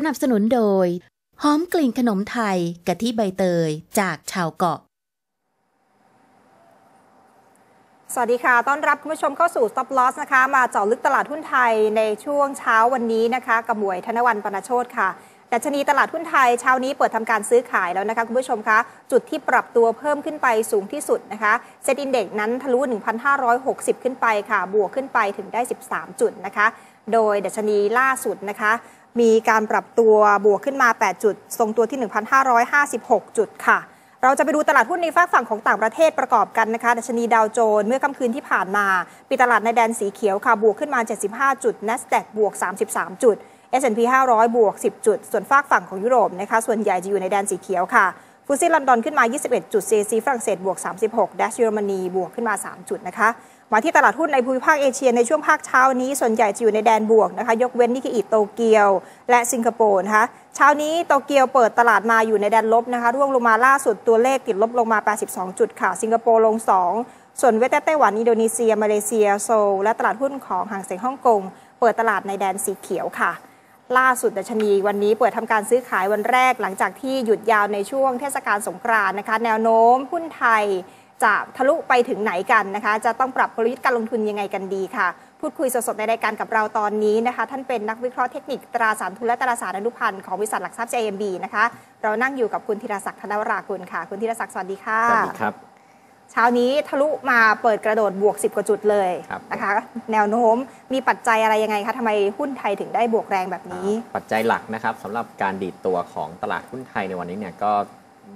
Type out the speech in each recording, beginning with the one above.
สนับสนุนโดย หอมกลิ่นขนมไทยกะทิใบเตยจากชาวเกาะ สวัสดีค่ะ ต้อนรับคุณผู้ชมเข้าสู่ Stop Loss นะคะ มาเจาะลึกตลาดหุ้นไทยในช่วงเช้าวันนี้นะคะกับหมวยธนวันปนโชตค่ะดัชนีตลาดหุ้นไทยเช้านี้เปิดทำการซื้อขายแล้วนะคะคุณผู้ชมคะ จุดที่ปรับตัวเพิ่มขึ้นไปสูงที่สุดนะคะเซตอินเด็กนั้นทะลุ 1,560 ขึ้นไปค่ะ บวกขึ้นไปถึงได้ 13 จุดนะคะ โดยดัชนีล่าสุดนะคะ มีการปรับตัวบวกขึ้นมา 8 จุด ทรงตัวที่ 1,556 จุดค่ะ เราจะไปดูตลาดหุ้นในฝากฝั่งของต่างประเทศประกอบกันนะคะ ดัชนีดาวโจนส์เมื่อค่ำคืนที่ผ่านมาปิดตลาดในแดนสีเขียวค่ะ บวกขึ้นมา 75 จุด NASDAQ บวก 33 จุด S&P 500 บวก 10 จุด ส่วนฝากฝั่งของยุโรปนะคะ ส่วนใหญ่จะอยู่ในแดนสีเขียวค่ะฟุตซี่ลอนดอนขึ้นมา 21 จุด CAC ฝรั่งเศสบวก 36 ดัชเยอรมนีบวกขึ้นมา 3 จุดนะคะ มาที่ตลาดหุ้นในภูมิภาคเอเชียในช่วงภาคเช้านี้ส่วนใหญ่จะอยู่ในแดนบวกนะคะ ยกเว้นนิกเอิโตเกียว และสิงคโปร์นะคะเช้านี้โตเกียวเปิดตลาดมาอยู่ในแดนลบนะคะร่วงลงมาล่าสุดตัวเลขติดลบลงมา 82 จุดค่ะ สิงคโปร์ลง 2 ส่วนเวียดนามไต้หวัน อินโดนีเซีย มาเลเซีย โซลและตลาดหุ้นของหางเสียงฮ่องกงเปิดตลาดในแดนสีเขียวค่ะล่าสุดดัชนีวันนี้เปิดทำการซื้อขายวันแรกหลังจากที่หยุดยาวในช่วงเทศกาลสงกรานต์นะคะ แนวโน้มหุ้นไทย จะทะลุไปถึงไหนกันนะคะ จะต้องปรับกลยุทธ์การลงทุนยังไงกันดีค่ะ พูดคุยสดๆในรายการกับเราตอนนี้นะคะ ท่านเป็นนักวิเคราะห์เทคนิคตราสารทุนและตราสารอนุพันธ์ของบริษัทหลักทรัพย์ JMB นะคะ เรานั่งอยู่กับคุณธีรศักดิ์ธนวรากุลค่ะ คุณธีรศักดิ์สวัสดีค่ะสวัสดีครับเช้านี้ทะลุมาเปิดกระโดดบวก 10 กว่าจุดเลยครับนะคะ แนวโน้มมีปัจจัยอะไรยังไงคะทำไมหุ้นไทยถึงได้บวกแรงแบบนี้ ปัจจัยหลักนะครับสำหรับการดีดตัวของตลาดหุ้นไทยในวันนี้เนี่ยก็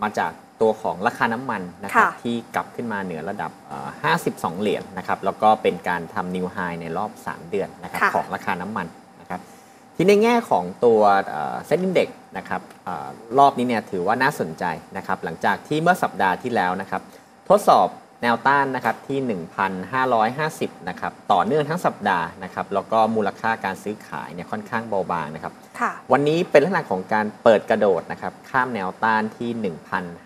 มาจากตัวของราคาน้ำมันนะครับค่ะที่กลับขึ้นมาเหนือระดับเอ่อ52 เหรียญนะครับแล้วก็เป็นการทำนิวไฮในรอบ 3 เดือนนะครับค่ะของราคาน้ำมันนะครับที่ในแง่ของตัวเซ็นดินเด็กนะครับเออรอบนี้เนี่ยถือว่าน่าสนใจนะครับหลังจากที่เมื่อสัปดาห์ที่แล้วนะครับทดสอบ แนวต้านนะครับที่ 1,550นะครับต่อเนื่องทั้งสัปดาห์นะครับแล้วก็มูลค่าการซื้อขายเนี่ยค่อนข้างเบาบางนะครับค่ะวันนี้เป็นลักษณะของการเปิดกระโดดนะครับข้ามแนวต้านที่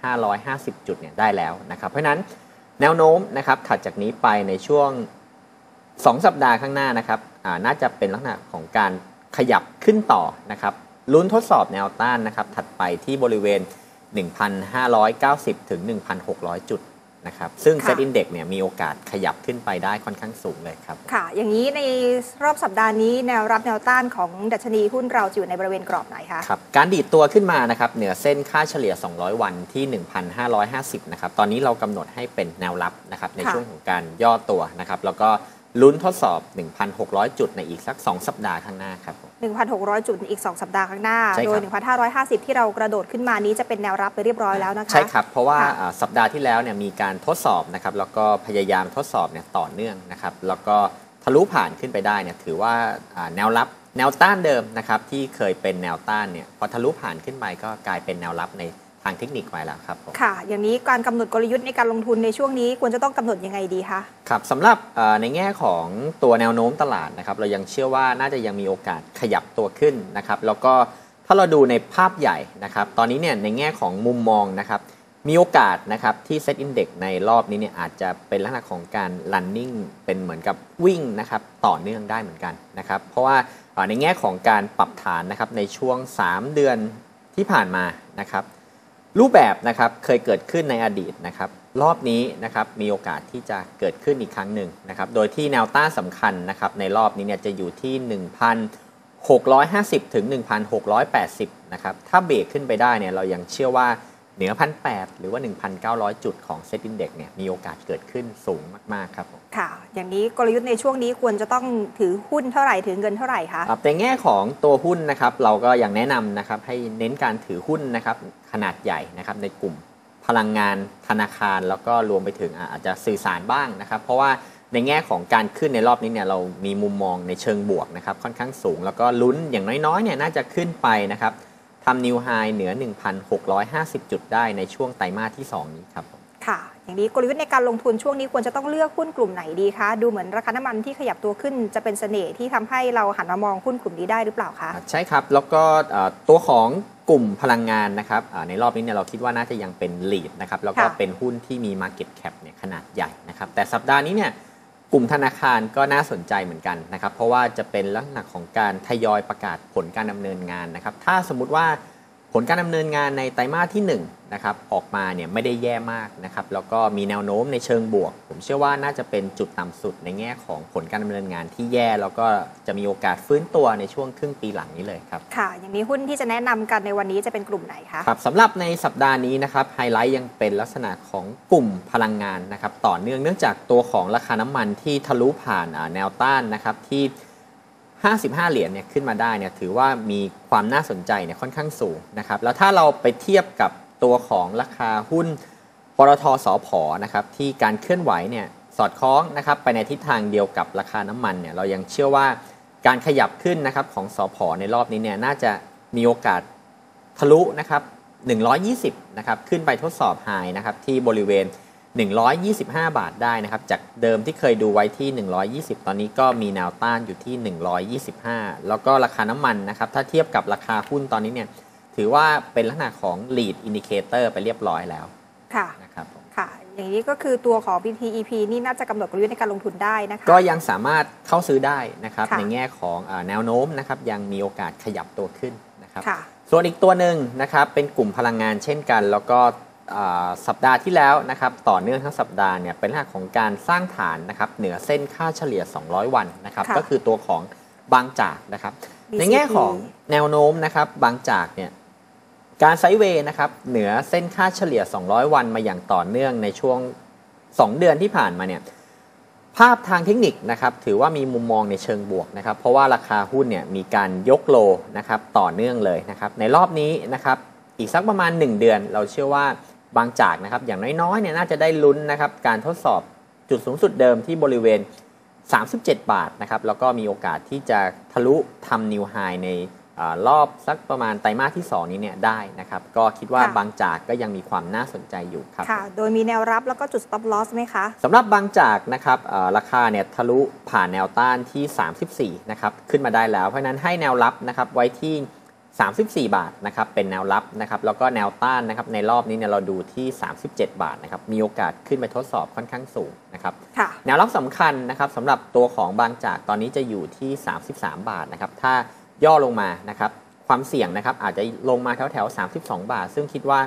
1,550 จุดเนี่ยได้แล้วนะครับเพราะฉะนั้นแนวโน้มนะครับถัดจากนี้ไปในช่วง 2 สัปดาห์ข้างหน้านะครับอ่าน่าจะเป็นลักษณะของการขยับขึ้นต่อนะครับลุ้นทดสอบแนวต้านนะครับถัดไปที่บริเวณ 1,590 ถึง 1,600 จุด นะครับซึ่งค่ะเซ็ตอินเด็กเนี่ยมีโอกาสขยับขึ้นไปได้ค่อนข้างสูงเลยครับ ค่ะ อย่างนี้ในรอบสัปดาห์นี้แนวรับแนวต้านของดัชนีหุ้นเราจะอยู่ในบริเวณกรอบไหนคะครับการดีดตัวขึ้นมานะครับเหนือเส้นค่าเฉลี่ย 200 วันที่ 1,550 นะครับ ตอนนี้เรากำหนดให้เป็นแนวรับนะครับในค่ะช่วงของการย่อตัวนะครับแล้วก็ ลุ้นทดสอบ 1,600 จุดในอีกสัก 2 สัปดาห์ข้างหน้าครับผม1,600 จุดอีก 2 สัปดาห์ข้างหน้าใช่ครับโดย 1,550 ที่เรากระโดดขึ้นมานี้จะเป็นแนวรับไปเรียบร้อยแล้วนะคะ ใช่ครับ เพราะว่าค่ะอ่าสัปดาห์ที่แล้วเนี่ยมีการทดสอบนะครับแล้วก็พยายามทดสอบเนี่ยต่อเนื่องนะครับแล้วก็ทะลุผ่านขึ้นไปได้เนี่ยถือว่าอ่าแนวรับแนวต้านเดิมนะครับที่เคยเป็นแนวต้านเนี่ยพอทะลุผ่านขึ้นไปก็กลายเป็นแนวรับใน ทางเทคนิคไว้แล้วครับผมค่ะ อย่างนี้การกำหนดกลยุทธ์ในการลงทุนในช่วงนี้ควรจะต้องกำหนดยังไงดีคะครับสำหรับเอ่อในแง่ของตัวแนวโน้มตลาดนะครับเรายังเชื่อว่าน่าจะยังมีโอกาสขยับตัวขึ้นนะครับแล้วก็ถ้าเราดูในภาพใหญ่นะครับตอนนี้เนี่ยในแง่ของมุมมองนะครับมีโอกาสนะครับที่ Set Index ในรอบนี้เนี่ยอาจจะเป็นลักษณะของการ running เป็นเหมือนกับวิ่งนะครับต่อเนื่องได้เหมือนกันนะครับเพราะว่าเอ่อในแง่ของการปรับฐานนะครับในช่วง 3 เดือนที่ผ่านมานะครับ รูปแบบนะครับเคยเกิดขึ้นในอดีตนะครับรอบนี้นะครับมีโอกาสที่จะเกิดขึ้นอีกครั้งหนึ่งนะครับโดยที่แนวต้านสำคัญนะครับในรอบนี้เนี่ยจะอยู่ที่ 1,650 ถึง 1,680 นะครับถ้าเบรกขึ้นไปได้เนี่ยเรายังเชื่อว่า เหนือ1,800หรือว่า 1,900 จุดของ Set Index เนี่ยมีโอกาสเกิดขึ้นสูงมากๆครับผมค่ะ อย่างนี้กลยุทธ์ในช่วงนี้ควรจะต้องถือหุ้นเท่าไหร่ ถือเงินเท่าไหร่คะครับในแง่ของตัวหุ้นนะครับเราก็ยังแนะนำนะครับให้เน้นการถือหุ้นนะครับขนาดใหญ่นะครับในกลุ่มพลังงานธนาคารแล้วก็รวมไปถึงอะอาจจะสื่อสารบ้างนะครับ เพราะว่าในแง่ของการขึ้นในรอบนี้เนี่ยเรามีมุมมองในเชิงบวกนะครับค่อนข้างสูง แล้วก็ลุ้นอย่างน้อยๆเนี่ยน่าจะขึ้นไปนะครับ ทำนิวไฮเหนือ 1,650 จุดได้ในช่วงไตรมาสที่ 2 นี้ครับผมค่ะ อย่างนี้กลยุทธ์ในการลงทุนช่วงนี้ควรจะต้องเลือกหุ้นกลุ่มไหนดีคะ ดูเหมือนราคาน้ำมันที่ขยับตัวขึ้นจะเป็นเสน่ห์ที่ทำให้เราหันมามองหุ้นกลุ่มนี้ได้หรือเปล่าคะ ใช่ครับ แล้วก็เอ่อตัวของกลุ่มพลังงานนะครับอ่าในรอบนี้เนี่ยเราคิดว่าน่าจะยังเป็น lead นะครับ แล้วก็ค่ะเป็นหุ้นที่มี market cap เนี่ยขนาดใหญ่นะครับ แต่สัปดาห์นี้เนี่ย กลุ่มธนาคารก็น่าสนใจเหมือนกันนะครับ เพราะว่าจะเป็นลักษณะของการทยอยประกาศผลการดำเนินงานนะครับ ถ้าสมมุติว่า ผลการดำเนินงานในไตรมาสที่1นะครับออกมาเนี่ยไม่ได้แย่มากนะครับแล้วก็มีแนวโน้มในเชิงบวก ผมเชื่อว่าน่าจะเป็นจุดต่ำสุดในแง่ของผลการดำเนินงานที่แย่ แล้วก็จะมีโอกาสฟื้นตัวในช่วงครึ่งปีหลังนี้เลยครับค่ะ อย่างนี้หุ้นที่จะแนะนำกันในวันนี้จะเป็นกลุ่มไหนคะครับสำหรับในสัปดาห์นี้นะครับไฮไลท์ยังเป็นลักษณะของกลุ่มพลังงานนะครับต่อเนื่องเนื่องจากตัวของราคาน้ำมันที่ทะลุผ่านแนวต้านนะครับที่ 55 เหรียญเนี่ยขึ้นมาได้เนี่ยถือว่ามีความน่าสนใจเนี่ยค่อนข้างสูงนะครับแล้วถ้าเราไปเทียบกับตัวของราคาหุ้นปตทสอพนะครับที่การเคลื่อนไหวเนี่ยสอดคล้องนะครับไปในทิศทางเดียวกับราคาน้ำมันเนี่ยเรายังเชื่อว่าการขยับขึ้นนะครับของสอพในรอบนี้เนี่ยน่าจะมีโอกาสทะลุนะครับ120นะครับขึ้นไปทดสอบไฮนะครับที่บริเวณ 125 บาทได้นะครับ จากเดิมที่เคยดูไว้ที่ 120 ตอนนี้ก็มีแนวต้านอยู่ที่ 125 แล้วก็ราคาน้ำมันนะครับ ถ้าเทียบกับราคาหุ้นตอนนี้เนี่ย ถือว่าเป็นลักษณะของ lead indicator ไปเรียบร้อยแล้ว ค่ะ นะครับผมค่ะ อย่างนี้ก็คือตัวของ BTEP นี่น่าจะกำหนดกลยุทธ์ในการลงทุนได้นะคะ ก็ยังสามารถเข้าซื้อได้นะครับค่ะในแง่ของอาแนวโน้มนะครับ ยังมีโอกาสขยับตัวขึ้นนะครับค่ะส่วนอีกตัวหนึ่งนะครับ เป็นกลุ่มพลังงานเช่นกัน แล้วก็อ่า สัปดาห์ที่แล้วนะครับต่อเนื่องทั้งสัปดาห์เนี่ยเป็นลักษณะของการสร้างฐานนะครับเหนือเส้นค่าเฉลี่ย 200 วันนะครับค่ะก็คือตัวของบางจากนะครับ BCP ในแง่ของแนวโน้มนะครับบางจากเนี่ยการไซด์เวย์นะครับเหนือเส้นค่าเฉลี่ย 200 วันมาอย่างต่อเนื่องในช่วง 2 เดือนที่ผ่านมาเนี่ยภาพทางเทคนิคนะครับถือว่ามีมุมมองในเชิงบวกนะครับเพราะว่าราคาหุ้นเนี่ยมีการยกโลนะครับต่อเนื่องเลยนะครับในรอบนี้นะครับอีกสักประมาณ 1 เดือน เราเชื่อว่า บางจากนะครับ อย่างน้อยๆเนี่ยน่าจะได้ลุ้นนะครับ การทดสอบจุดสูงสุดเดิมที่บริเวณ 37 บาทนะครับ แล้วก็มีโอกาสที่จะทะลุทำนิวไฮในอารอบสักประมาณไตรมาสที่ 2 นี้เนี่ยได้นะครับ ก็คิดว่าค่ะบางจากก็ยังมีความน่าสนใจอยู่ครับค่ะ โดยมีแนวรับแล้วก็จุด stop loss ไหมคะสำหรับบางจากนะครับเอ่อราคาเนี่ยทะลุผ่านแนวต้านที่ 34 นะครับ ขึ้นมาได้แล้ว เพราะฉะนั้นให้แนวรับนะครับไว้ที่ 34 บาทนะครับเป็นแนวรับนะครับแล้วก็แนวต้านนะครับในรอบนี้เนี่ยเราดูที่ 37 บาทนะครับมีโอกาสขึ้นไปทดสอบค่อนข้างสูงนะครับค่ะแนวรับสำคัญนะครับสำหรับตัวของบางจากตอนนี้จะอยู่ที่ 33 บาทนะครับถ้าย่อลงมานะครับความเสี่ยงนะครับอาจจะลงมาแถวแถวๆ32 บาท ซึ่งคิดว่า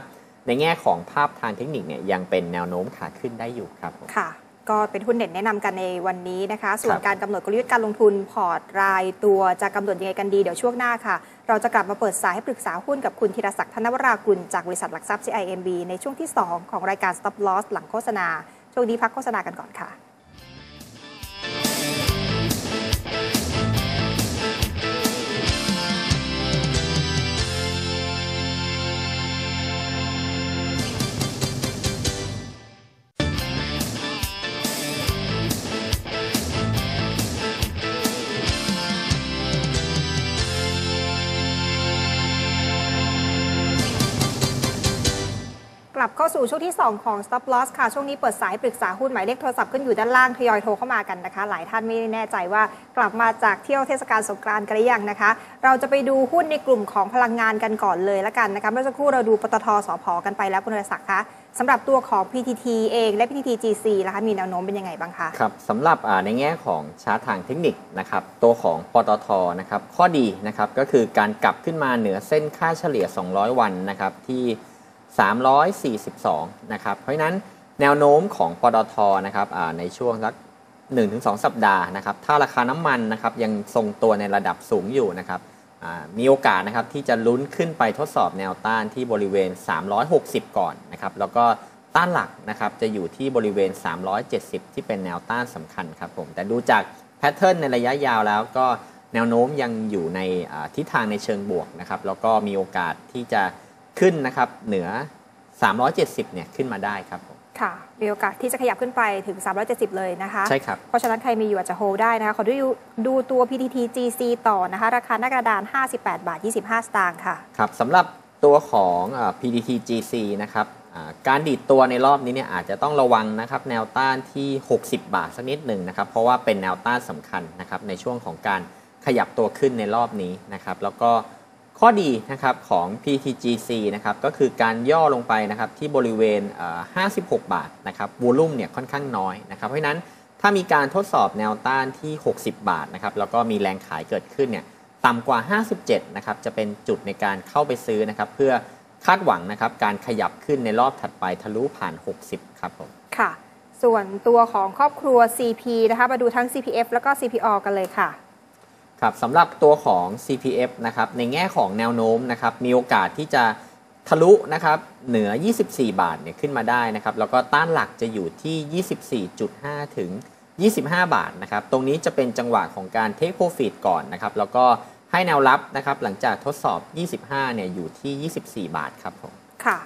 ในแง่ของภาพทางเทคนิคเนี่ยยังเป็นแนวโน้มขาขึ้นได้อยู่ครับผมค่ะ ก็เป็นหุ้นเด่นแนะนำกันในวันนี้นะคะ ส่วนครับการกำหนดกลยุทธ์การลงทุนพอร์ตรายตัวจะกำหนดยังไงกันดีเดี๋ยวช่วงหน้าค่ะ เราจะกลับมาเปิดสายให้ปรึกษาหุ้นกับคุณธีรศักดิ์ธนวรากุลจากบริษัทหลักทรัพย์ CIMB ในช่วงที่ 2 ของรายการ Stop Loss หลังโฆษณาช่วงนี้พักโฆษณากันก่อนค่ะ สู่ช่วงที่ 2 ของ Stop Loss ค่ะ ช่วงนี้เปิดสายปรึกษาหุ้นหมายเลขโทรศัพท์ขึ้นอยู่ด้านล่างทยอยโทรเข้ามากันนะคะ หลายท่านไม่แน่ใจว่ากลับมาจากเที่ยวเทศกาลสงกรานต์กันหรือยังนะคะ เราจะไปดูหุ้นในกลุ่มของพลังงานกันก่อนเลยละกันนะคะเมื่อสักครู่เราดูปตทสพกันไปแล้วคุณนรศักดิ์คะสำหรับตัวของ PTT เองและ PTT GC ล่ะคะมีแนวโน้มเป็นยังไงบ้างคะครับสำหรับในแง่ของชาร์ตทางเทคนิคนะครับตัวของปตทนะครับข้อดีนะครับก็คือการกลับขึ้นมาเหนือเส้นค่าเฉลี่ย 200 วันนะครับที่ 342 นะครับ เพราะฉะนั้นแนวโน้มของปตทนะครับในช่วงสัก1-2 สัปดาห์นะครับ ถ้าราคาน้ำมันนะครับยังทรงตัวในระดับสูงอยู่นะครับมีโอกาสนะครับที่จะลุ้นขึ้นไปทดสอบแนวต้านที่บริเวณ 360 ก่อนนะครับ แล้วก็ต้านหลักนะครับจะอยู่ที่บริเวณ 370 ที่เป็นแนวต้านสำคัญครับผม แต่ดูจากแพทเทิร์นในระยะยาวแล้วก็แนวโน้มยังอยู่ในทิศทางในเชิงบวกนะครับ แล้วก็มีโอกาสที่จะ ขึ้นนะครับเหนือ 370เนี่ยขึ้นมาได้ครับผมค่ะมีโอกาสที่จะขยับขึ้นไปถึง 370 เลยนะคะ ใช่ครับ เพราะฉะนั้นใครมีอยู่อาจจะโฮได้นะคะ ขอดูดูตัว PTT GC ต่อนะคะ ราคาหน้ากระดาน 58 บาท 25 สตางค์ค่ะ ครับสำหรับตัวของเอ่อ PDT GC นะครับอ่าการดีดตัวในรอบนี้เนี่ยอาจจะต้องระวังนะครับแนวต้านที่ 60 บาทสักนิดหนึ่งนะครับ เพราะว่าเป็นแนวต้านสำคัญนะครับในช่วงของการขยับตัวขึ้นในรอบนี้นะครับ แล้วก็ ข้อดีนะครับของ PTGC นะครับก็คือการย่อลงไปนะครับที่บริเวณ 56 บาทนะครับวอลุ่มเนี่ยค่อนข้างน้อยนะครับเพราะฉะนั้นถ้ามีการทดสอบแนวต้านที่ 60 บาทนะครับแล้วก็มีแรงขายเกิดขึ้นเนี่ยต่ำกว่า 57นะครับจะเป็นจุดในการเข้าไปซื้อนะครับเพื่อคาดหวังนะครับการขยับขึ้นในรอบถัดไปทะลุผ่าน 60 ครับผมค่ะ ส่วนตัวของครอบครัว CP นะคะมาดูทั้ง CPF แล้วก็ CPO กันเลยค่ะ ครับสำหรับตัวของ CPF นะครับในแง่ของแนวโน้มนะครับมีโอกาสที่จะทะลุนะครับเหนือ 24 บาทเนี่ยขึ้นมาได้นะครับแล้วก็ต้านหลักจะอยู่ที่ 24.5 ถึง 25 บาทนะครับตรงนี้จะเป็นจังหวะของการเทคโปรฟิตก่อนนะครับแล้วก็ให้แนวรับนะครับหลังจากทดสอบ 25 เนี่ยอยู่ที่ 24 บาทครับผมค่ะ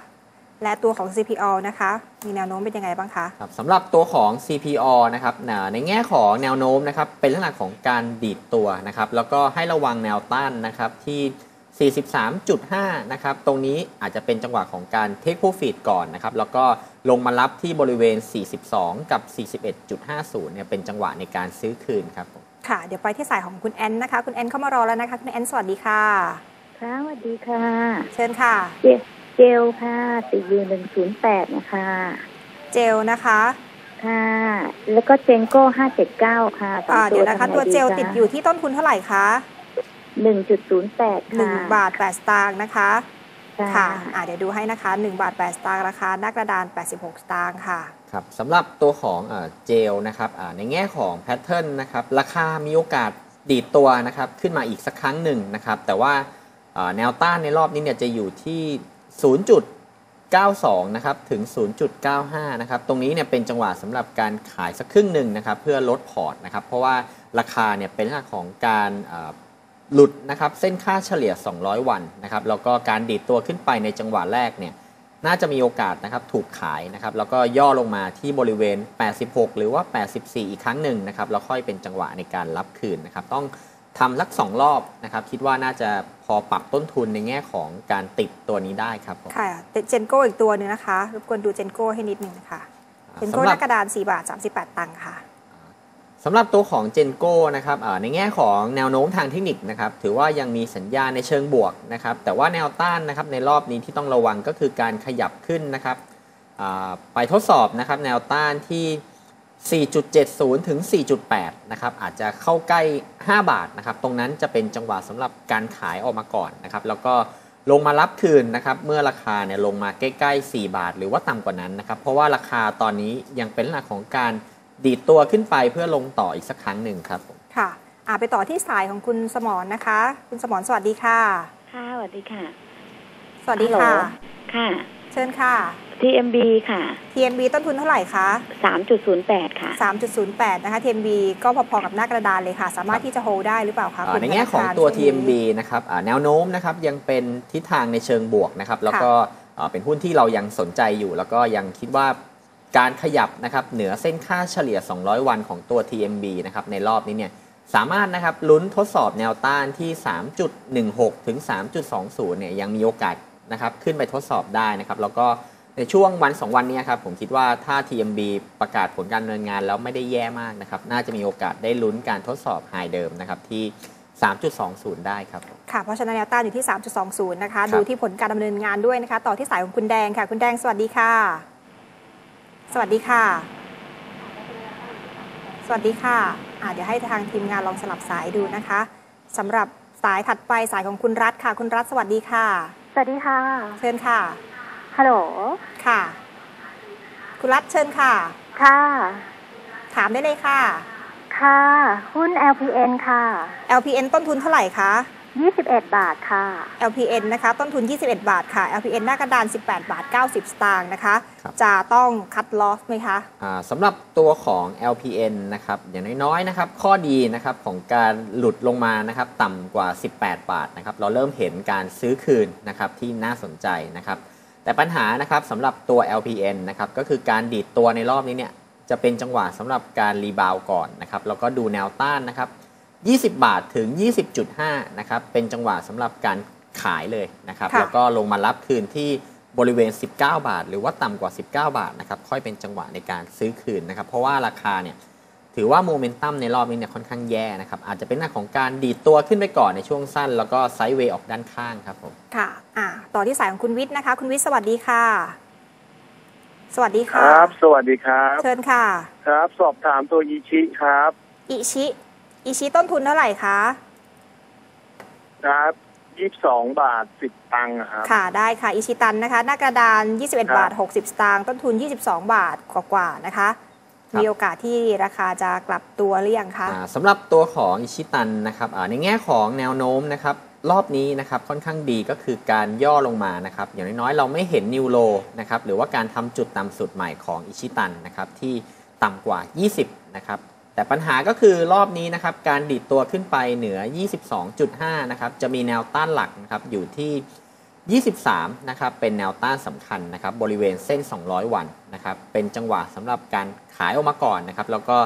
และตัวของ CPO นะคะ มีแนวโน้มเป็นยังไงบ้างคะครับสำหรับตัวของ CPO นะครับนะในแง่ของแนวโน้มนะครับเป็นลักษณะของการดีดตัวนะครับแล้วก็ให้ระวังแนวต้านนะครับที่ 43.5 นะครับ ตรงนี้อาจจะเป็นจังหวะของการเทคโปรฟิตก่อนนะครับ แล้วก็ลงมารับที่บริเวณ 42 กับ 41.50 เนี่ยเป็นจังหวะในการซื้อคืนครับผมค่ะ เดี๋ยวไปที่สายของคุณแอนนะคะ คุณแอนเข้ามารอแล้วนะคะ คุณแอนสวัสดีค่ะ ค่ะสวัสดีค่ะ เชิญค่ะเจ เจลค่ะติดอยู่หนึ่งศูนย์แปดนะคะ เจลนะคะ ค่ะ แล้วก็เจนโก้ห้าเจ็ดเก้าค่ะสองอ่าเดี๋ยวนะคะ ทำไงตัวเจลติดอยู่ที่ต้นทุนเท่าไหร่คะหนึ่งจุดศูนย์แปดหนึ่ค่ะงบาทแปดสตางค์นะคะค่ะค่ะ อ่าเดี๋ยวดูให้นะคะ1บาท8สตางค์ราคาหน้ากระดาน86สตางค์ค่ะ ครับสำหรับตัวของเอ่อเจลนะครับอ่าในแง่ของแพทเทิร์นนะครับราคามีโอกาสดีดตัวนะครับขึ้นมาอีกสักครั้งหนึ่งนะครับแต่ว่าอ่าแนวต้านในรอบนี้เนี่ยจะอยู่ที่ 0.92 นะครับ ถึง 0.95 นะครับ ตรงนี้เนี่ยเป็นจังหวะสำหรับการขายสักครึ่งหนึ่งนะครับ เพื่อลดพอร์ตนะครับ เพราะว่าราคาเนี่ยเป็นลักษณะของการหลุดนะครับ เส้นค่าเฉลี่ย 200 วันนะครับ แล้วก็การดีดตัวขึ้นไปในจังหวะแรกเนี่ยน่าจะมีโอกาสนะครับถูกขายนะครับแล้วก็ย่อลงมาที่บริเวณ 86 หรือว่า 84 อีกครั้งหนึ่งนะครับแล้วค่อยเป็นจังหวะในการรับคืนนะครับ ต้อง ทำลักสองรอบนะครับคิดว่าน่าจะพอปรับต้นทุนในแง่ของการติดตัวนี้ได้ครับผมค่ะเจนโก้อีกตัวหนึ่งนะคะรบกวนดูเจนโก้ให้นิดหนึ่งนะคะเจนโก้สำหหรัน้ากระดาน 4 บาท 38 ตังค์ค่ะสำหรับตัวของเจนโก้นะครับอ่าในแง่ของแนวโน้มทางเทคนิคนะครับถือว่ายังมีสัญญาณในเชิงบวกนะครับแต่ว่าแนวต้านนะครับในรอบนี้ที่ต้องระวังก็คือการขยับขึ้นนะครับอ่าไปทดสอบนะครับแนวต้านที่ 4.70 ถึง 4.8 นะครับ อาจจะเข้าใกล้ 5 บาทนะครับ ตรงนั้นจะเป็นจังหวะสำหรับการขายออกมาก่อนนะครับ แล้วก็ลงมารับคืนนะครับ เมื่อราคาเนี่ยลงมาใกล้ ๆ 4 บาท หรือว่าต่ำกว่านั้นนะครับ เพราะว่าราคาตอนนี้ยังเป็นลักษณะของการดีดตัวขึ้นไปเพื่อลงต่ออีกสักครั้งหนึ่งครับผมค่ะอ่าไปต่อที่สายของคุณสมรนะคะ คุณสมรสวัสดีค่ะ ค่ะ สวัสดีค่ะ สวัสดีค่ะฮัลโหลค่ะ เชิญค่ะ TMB ค่ะ TMB ต้นทุนเท่าไหร่คะสามจุดศูนย์แปดค่ะ 3.08 นะคะ TMB ก็พอๆกับหน้ากระดานเลยค่ะ สามารถที่จะ hold ได้หรือเปล่าคะอ่ากลุ่มในแง่ของธนาคารตัวช่วงนี้ TMB นะครับอ่าแนวโน้มนะครับยังเป็นทิศทางในเชิงบวกนะครับ แล้วก็อ่าเป็นหุ้นที่เรายังสนใจอยู่ แล้วก็ยังคิดว่าการขยับนะครับเหนือเส้นค่าเฉลี่ย 200 วันของตัว TMB นะครับในรอบนี้เนี่ยสามารถนะครับลุ้นทดสอบแนวต้านที่ 3.16 ถึง 3.20 เนี่ยยังมีโอกาสนะครับขึ้นไปทดสอบได้นะครับ แล้วก็ ในช่วงวัน2วันเนี้ครับผมคิดว่าถ้า TMB ประกาศผลการดำเนินงานแล้วไม่ได้แย่มากนะครับ น่าจะมีโอกาสได้ลุ้นการทดสอบไฮเดิมนะครับที่ 3.20 ได้ครับผมค่ะ เพราะฉะนั้นแนวต้านอยู่ที่ 3.20 นะคะครับดูที่ผลการดำเนินงานด้วยนะคะ ต่อที่สายของคุณแดงค่ะ คุณแดงสวัสดีค่ะ สวัสดีค่ะ สวัสดีค่ะอ่าเดี๋ยวให้ทางทีมงานลองสลับสายดูนะคะสำหรับสายถัดไปสายของคุณรัฐค่ะ คุณรัฐสวัสดีค่ะ สวัสดีค่ะ เชิญค่ะ ฮัลโหล ค่ะ คุณรัฐเชิญค่ะ ค่ะ ถามได้เลยค่ะ ค่ะ หุ้น LPN ค่ะ LPN ต้นทุนเท่าไหร่คะ21 บาทค่ะ LPN นะคะ ต้นทุน 21 บาทค่ะ LPN หน้ากระดาน 18 บาท 90 สตางค์นะคะครับจะต้องคัดลอสไหมคะอ่าสำหรับตัวของ LPN นะครับ อย่างน้อยๆนะครับ ข้อดีนะครับของการหลุดลงมานะครับ ต่ำกว่า 18 บาทนะครับ เราเริ่มเห็นการซื้อคืนนะครับที่น่าสนใจนะครับ แต่ปัญหานะครับสำหรับตัว LPN นะครับก็คือการดีดตัวในรอบนี้เนี่ยจะเป็นจังหวะสำหรับการรีบาวก่อนนะครับแล้วก็ดูแนวต้านนะครับ 20 บาทถึง 20.5 นะครับเป็นจังหวะสำหรับการขายเลยนะครับค่ะแล้วก็ลงมารับคืนที่บริเวณ 19 บาท หรือว่าต่ำกว่า 19 บาทนะครับค่อยเป็นจังหวะในการซื้อคืนนะครับเพราะว่าราคาเนี่ย ถือว่าโมเมนตัมในรอบนี้เนี่ยค่อนข้างแย่นะครับ อาจจะเป็นหน้าของการดีดตัวขึ้นไปก่อนในช่วงสั้น แล้วก็ไซด์เวย์ออกด้านข้างครับผม ค่ะ อ่า ต่อที่สายของคุณวิทย์นะคะ คุณวิทย์สวัสดีค่ะสสวัสดีคค่ะ รับ สวัสดีครับ เชิญค่ะ ครับ สอบถามตัวยีชิครับ อิชิ อิชิต้นทุนเท่าไหร่คะ ครับยี่สิบสองบาทสิบตังค์อะครับ ค่ะได้ค่ะ อิชิตันนะคะ หน้ากระดาน 21ครับบาท 60 สตางค์ต้นทุน 22 บาทกว่าๆนะคะครับ มีโอกาสที่ราคาจะกลับตัวหรือยังคะอ่าสำหรับตัวของอิชิตันนะครับอ่าในแง่ของแนวโน้มนะครับรอบนี้นะครับค่อนข้างดีก็คือการย่อลงมานะครับอย่างน้อยๆ เราไม่เห็นนิวโลนะครับหรือว่าการทำจุดต่ำสุดใหม่ของอิชิตันนะครับที่ต่ำกว่า 20นะครับแต่ปัญหาก็คือรอบนี้นะครับการดีดตัวขึ้นไปเหนือ 22.5นะครับจะมีแนวต้านหลักนะครับอยู่ที่ 23นะครับเป็นแนวต้านสำคัญนะครับบริเวณเส้น 200 วันนะครับเป็นจังหวะสำหรับการขายออกมาก่อนนะครับแล้วก็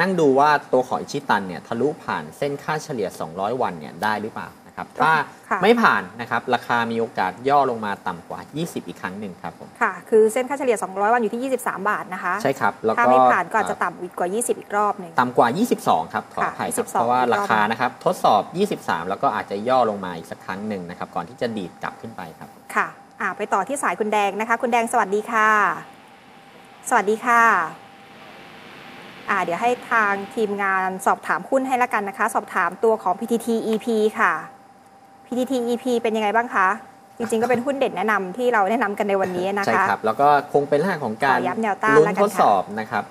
นั่งดูว่าตัวของอิชิตันเนี่ยทะลุผ่านเส้นค่าเฉลี่ย 200 วันเนี่ยได้หรือเปล่า นะครับถ้าค่ะไม่ผ่านนะครับราคามีโอกาสย่อลงมาต่ำกว่า 20 อีกครั้งหนึ่งครับผมค่ะคือเส้นค่าเฉลี่ย 200 วันอยู่ที่ 23 บาทนะคะใช่ครับแล้วก็ถ้าไม่ผ่านก็อาจจะต่ำอีกกว่า 20 อีกรอบหนึ่งต่ำกว่า 22 ครับขออค่ะภัยครับ22เพราะว่าอีกรอบราคานะครับทดสอบ 23 แล้วก็อาจจะย่อลงมาอีกสักครั้งหนึ่งนะครับก่อนที่จะดีดกลับขึ้นไปครับค่ะอ่าไปต่อที่สายคุณแดงนะคะ คุณแดงสวัสดีค่ะ สวัสดีค่ะอ่าเดี๋ยวให้ทางทีมงานสอบถามหุ้นให้ละกันนะคะ สอบถามตัวของ PTT EP ค่ะ PTT EP เป็นยังไงบ้างคะ จริงๆ ก็เป็นหุ้นเด่นแนะนำที่เราแนะนำกันในวันนี้นะคะ ใช่ครับ แล้วก็คงเป็นเรื่องของการขอย้ำแนวต้านลุ้นแล้วกันทดสอบนะครับ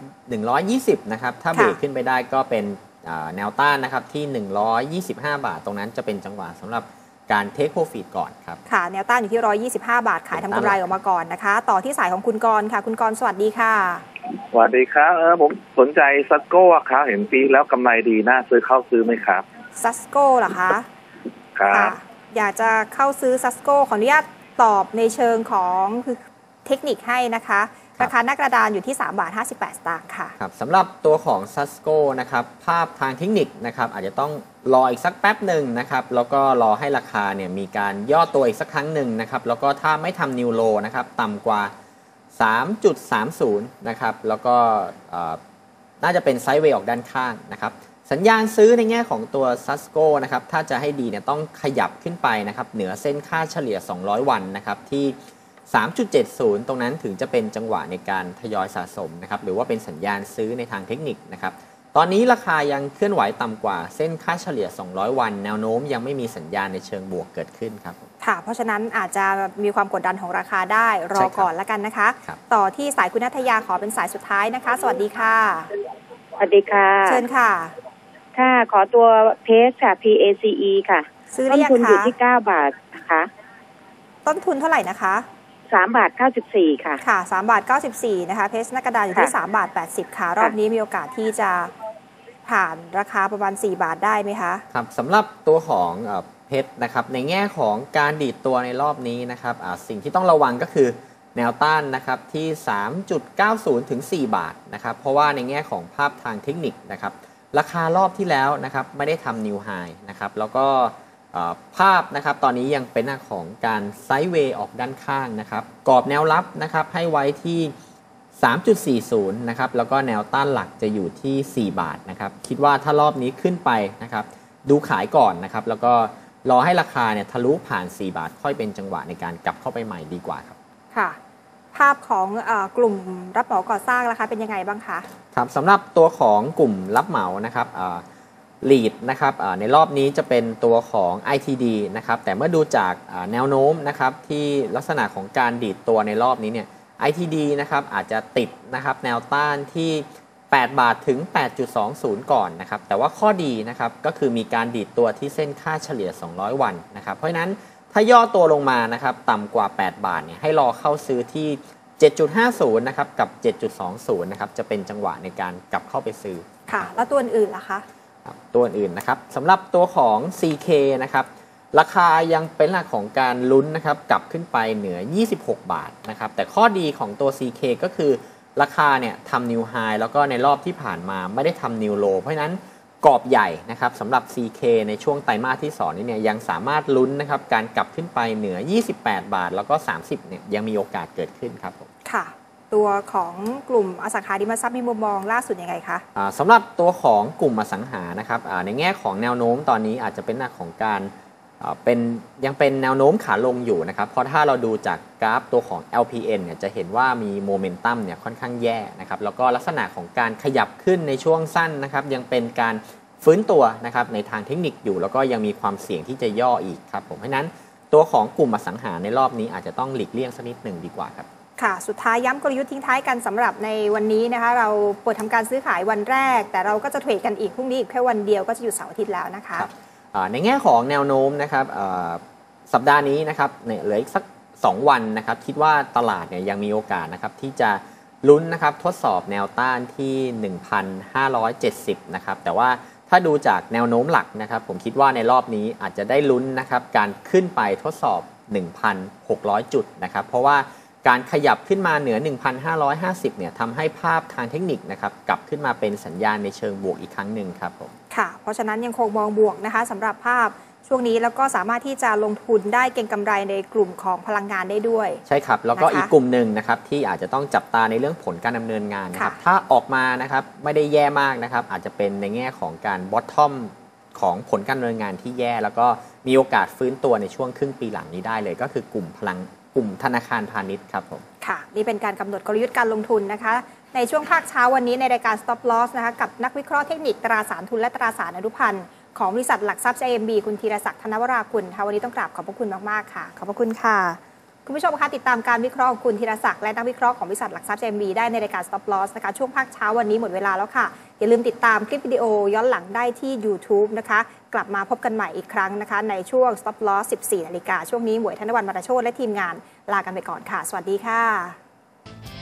120 นะครับ ถ้าค่ะเบรกขึ้นไปได้ก็เป็นอ่าแนวต้านนะครับที่ 125 บาท ตรงนั้นจะเป็นจังหวะสำหรับการเทคโปรฟิตก่อนครับ ค่ะ แนวต้านอยู่ที่ 125 บาท ขายทำกำไรออกมาก่อนนะคะ ต่อที่สายของคุณกรณ์ค่ะ คุณกรณ์สวัสดีค่ะ สวัสดีครับ เออผมสนใจซัตโก้อะครับเห็นปีแล้วกำไรดีน่าซื้อเข้าซื้อไหมครับซัสโกเหรอคะ ครับค่ะ อยากจะเข้าซื้อซัสโกขออนุญาตตอบในเชิงของคือเทคนิคให้นะคะครับราคาหน้ากระดานอยู่ที่ 3 บาท 58 สตางค์ค่ะครับสำหรับตัวของ s a s c o นะครับ ภาพทางเทคนิคนะครับ อาจจะต้องรออีกสักแป๊บหนึ่งนะครับ แล้วก็รอให้ราคาเนี่ยมีการย่อตัวอีกสักครั้งหนึ่งนะครับ แล้วก็ถ้าไม่ทำนิวโลนะครับต่ำกว่า 3.30 นะครับ แล้วก็เอ่อน่าจะเป็นไซด์เวย์ออกด้านข้างนะครับ สัญญาณซื้อในแง่ของตัว s a s c o นะครับ ถ้าจะให้ดีเนี่ยต้องขยับขึ้นไปนะครับ เหนือเส้นค่าเฉลี่ย 200 วันนะครับที่ 3.70 ตรงนั้นถึงจะเป็นจังหวะในการทยอยสะสมนะครับ หรือว่าเป็นสัญญาณซื้อในทางเทคนิคนะครับ ตอนนี้ราคายังเคลื่อนไหวต่ำกว่าเส้นค่าเฉลี่ย 200 วัน แนวโน้มยังไม่มีสัญญาณในเชิงบวกเกิดขึ้นครับ ค่ะ เพราะฉะนั้นอาจจะมีความกดดันของราคาได้ รอใช่ครับก่อนแล้วกันนะคะ ครับ ต่อที่สายคุณนัทยาขอเป็นสายสุดท้ายนะคะ สวัสดีค่ะ สวัสดีค่ะ เชิญค่ะ ค่ะขอตัวเพสค่ะ PACE ค่ะซื้อหต้รืนอยังทุนอยู่คะที่เก้าบาทนะคะต้นทุนเท่าไหร่นะคะ สามบาทเก้าสิบสี่ค่ะ ค่ะ3บาท94 นะคะ เพชรหน้ากระดานอยู่ที่ ค่ะ3 บาท 80 ค่ะ รอบนี้มีโอกาสที่จะผ่านราคาประมาณ 4 บาทได้ไหมคะ ครับสำหรับตัวของเอ่อเพชรนะครับในแง่ของการดีดตัวในรอบนี้นะครับอ่าสิ่งที่ต้องระวังก็คือแนวต้านนะครับที่ 3.90 ถึง 4 บาทนะครับเพราะว่าในแง่ของภาพทางเทคนิคนะครับ ราคารอบที่แล้วนะครับไม่ได้ทำนิวไฮนะครับแล้วก็ภาพนะครับตอนนี้ยังเป็นหน้าของการไซด์เวย์ออกด้านข้างนะครับกรอบแนวรับนะครับให้ไว้ที่ 3.40 นะครับแล้วก็แนวต้านหลักจะอยู่ที่ 4 บาทนะครับคิดว่าถ้ารอบนี้ขึ้นไปนะครับดูขายก่อนนะครับแล้วก็รอให้ราคาเนี่ยทะลุผ่าน 4 บาท ค่อยเป็นจังหวะในการกลับเข้าไปใหม่ดีกว่าครับค่ะ ภาพของอกลุ่มรับเหมาก่อสร้างราคาเป็นยังไงบ้างคะครับสำหรับตัวของกลุ่มรับเหมานะครับลีดนะครับในรอบนี้จะเป็นตัวของ ITD นะครับแต่เมื่อดูจากแนวโน้มนะครับที่ลักษณะของการดีดตัวในรอบนี้เนี่ย ITD นะครับอาจจะติดนะครับแนวต้านที่ 8 บาทถึง 8.20 ก่อนนะครับแต่ว่าข้อดีนะครับก็คือมีการดีดตัวที่เส้นค่าเฉลี่ย 200 วันนะครับเพราะฉะนั้น ถ้าย่อตัวลงมานะครับต่ำกว่า 8 บาทเนี่ยให้รอเข้าซื้อที่ 7.50 นะครับ กับ 7.20 นะครับ จะเป็นจังหวะในการกลับเข้าไปซื้อค่ะ แล้วตัวอื่นล่ะคะครับตัวอื่นนะครับสำหรับตัวของ CK นะครับ ราคายังเป็นหลักของการลุ้นนะครับ กลับขึ้นไปเหนือ 26 บาทนะครับ แต่ข้อดีของตัว CK ก็คือราคาเนี่ยทำนิวไฮแล้วก็ในรอบที่ผ่านมาไม่ได้ทำนิวโลเพราะฉะนั้น กรอบใหญ่นะครับสำหรับ CK ในช่วงไตรมาสที่2นี้เนี่ยยังสามารถลุ้นนะครับการกลับขึ้นไปเหนือ 28 บาท แล้วก็ 30เนี่ยยังมีโอกาสเกิดขึ้นครับผมค่ะ ตัวของกลุ่มอสังหาริมทรัพย์มีมุมมองล่าสุดยังไงคะอ่าสำหรับตัวของกลุ่มอสังหานะครับอ่าในแง่ของแนวโน้มตอนนี้อาจจะเป็นหน้าของการ เอ่อเป็นยังเป็นแนวโน้มขาลงอยู่นะครับ เพราะถ้าเราดูจากกราฟตัวของ LPN เนี่ยจะเห็นว่ามีโมเมนตัมเนี่ยค่อนข้างแย่นะครับ แล้วก็ลักษณะของการขยับขึ้นในช่วงสั้นนะครับ ยังเป็นการฟื้นตัวนะครับในทางเทคนิคอยู่ แล้วก็ยังมีความเสี่ยงที่จะย่ออีกครับผมเพราะฉะนั้นตัวของกลุ่มอสังหาในรอบนี้อาจจะต้องหลีกเลี่ยงสักนิดหนึ่งดีกว่าครับค่ะ สุดท้ายย้ำกลยุทธ์ทิ้งท้ายกันสำหรับในวันนี้นะคะ เราเปิดทำการซื้อขายวันแรก แต่เราก็จะเทรดกันอีกพรุ่งนี้อีกแค่วันเดียวก็จะหยุดเสาร์อาทิตย์แล้วนะคะครับอ่า ในแง่ของแนวโน้มนะครับสัปดาห์นี้นะครับเนี่ยเหลืออีกสัก 2 วันนะครับ คิดว่าตลาดเนี่ยยังมีโอกาสนะครับที่จะลุ้นนะครับทดสอบแนวต้านที่ 1,570 นะครับ แต่ว่าถ้าดูจากแนวโน้มหลักนะครับ ผมคิดว่าในรอบนี้อาจจะได้ลุ้นนะครับการขึ้นไปทดสอบ 1,600 จุดนะครับ เพราะว่า การขยับขึ้นมาเหนือ 1,550 เนี่ยทำให้ภาพทางเทคนิคนะครับกลับขึ้นมาเป็นสัญญาณในเชิงบวกอีกครั้งหนึ่งครับผมค่ะ เพราะฉะนั้นยังคงมองบวกนะคะสำหรับภาพช่วงนี้แล้วก็สามารถที่จะลงทุนได้เก็งกำไรในกลุ่มของพลังงานได้ด้วย ใช่ครับ แล้วก็นะคะอีกกลุ่มหนึ่งนะครับที่อาจจะต้องจับตาในเรื่องผลการดำเนินงานนะครับค่ะถ้าออกมานะครับไม่ได้แย่มากนะครับอาจจะเป็นในแง่ของการบอททอมของผลการดำเนินงานที่แย่ แล้วก็มีโอกาสฟื้นตัวในช่วงครึ่งปีหลังนี้ได้เลย ก็คือกลุ่มพลัง กลุ่มธนาคารพาณิชย์ครับผมค่ะ นี่เป็นการกำหนดกลยุทธ์การลงทุนนะคะ ในช่วงภาคเช้าวันนี้ในรายการ Stop Loss นะคะกับนักวิเคราะห์เทคนิคตราสารทุนและตราสารอนุพันธ์ของบริษัทหลักทรัพย์ JMB คุณธีรศักดิ์ธนวราคุณค่ะวันนี้ต้องกราบขอบพระคุณมากๆค่ะ ขอบพระคุณค่ะ คุณผู้ชมคะติดตามการวิเคราะห์ของคุณธีรศักดิ์และนักวิเคราะห์ของบริษัทหลักทรัพย์ JMB ได้ในรายการ Stop Loss นะคะช่วงภาคเช้าวันนี้หมดเวลาแล้วค่ะ อย่าลืมติดตามคลิปวิดีโอย้อนหลังได้ที่ YouTube นะคะ กลับมาพบกันใหม่อีกครั้งนะคะ ในช่วง Stop Loss 14นาฬิกาช่วงนี้หมวยธนวันมรโชตและทีมงานลากันไปก่อนค่ะ สวัสดีค่ะ